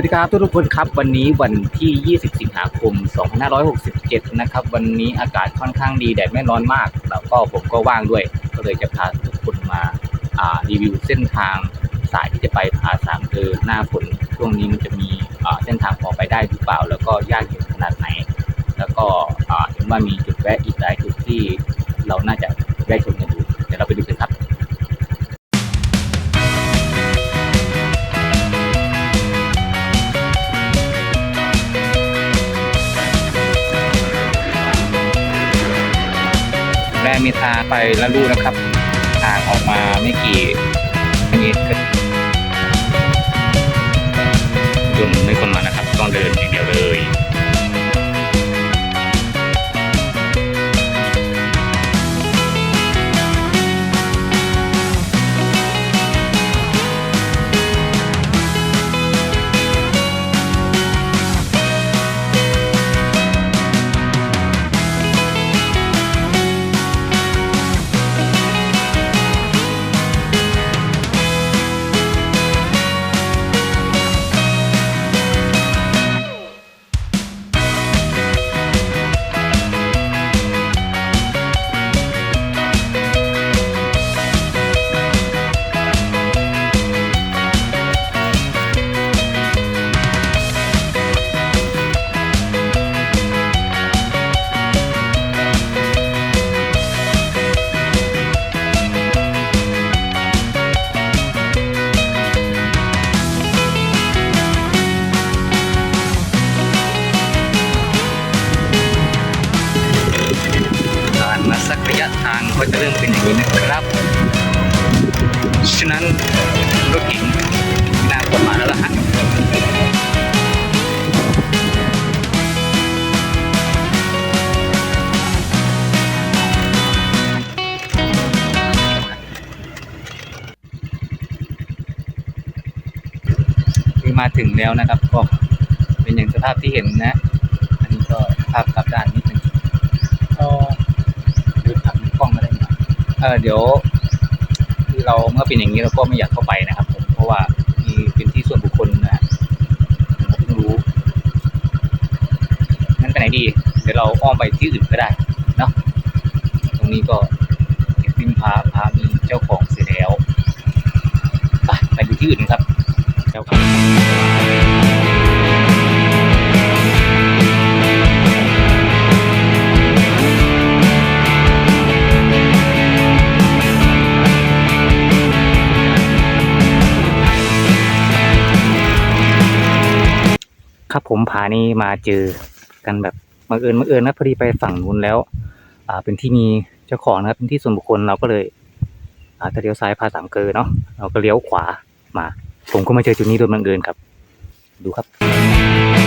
วัสดีครับทุกๆคนครับวันนี้วันที่ 20 สิงหาคม 2567 นะครับ วันนี้อากาศค่อนข้างดีแดดไม่ร้อนมาก แล้วก็ผมก็ว่างด้วย ก็เลยจะพาทุกคนมาารีวิวเส้นทางสายที่จะไปผาสามเกอหน้าฝนช่วงนี้มันจะมีเส้นทางพอไปได้หรือเปล่า แล้วก็ยากเย็นขนาดไหน แล้วก็เห็นว่ามีจุดแวะอีกหลายจุดที่เราน่าจะแวะชมกันดู แม่มีทางไปละลู่นะครับ ทางออกมาไม่กี่ ก็จะเริ่มเป็นอย่างนี้นะครับฉะนั้นรถเก๋งน่าประมาณแล้วล่ะฮะคือมาถึงแล้วนะครับก็เป็นอย่างสภาพที่เห็นนะ อันนี้ก็ภาพกลับด้านนิดนึงก็ดูทางกล้องก็ได้นะ เออเดี๋ยวเราเมื่อเป็นอย่างนี้เราก็ไม่อยากเข้าไปนะครับผมเพราะว่ามีเป็นที่ส่วนบุคคลนะฮะผมเพิ่งรู้งั้นไปไหนดี เดี๋ยวเราอ้อมไปที่อื่นก็ได้เนาะตรงนี้ก็เห็นพิมพาพามีเจ้าของเสียแล้วไปไปดูที่อื่นครับเจ้าครับ ครับผมผานี่มาเจอกันแบบบังเอิญบังเอิญนะพอดีไปฝั่งนู้นแล้ว อ่าเป็นที่มีเจ้าของนะครับเป็นที่ส่วนบุคคลเราก็เลยอ่าถ้าเลี้ยวซ้ายพาสามเกลอเนาะเราก็เลี้ยวขวามา ผมก็มาเจอจุดนี้โดยบังเอิญครับ ดูครับ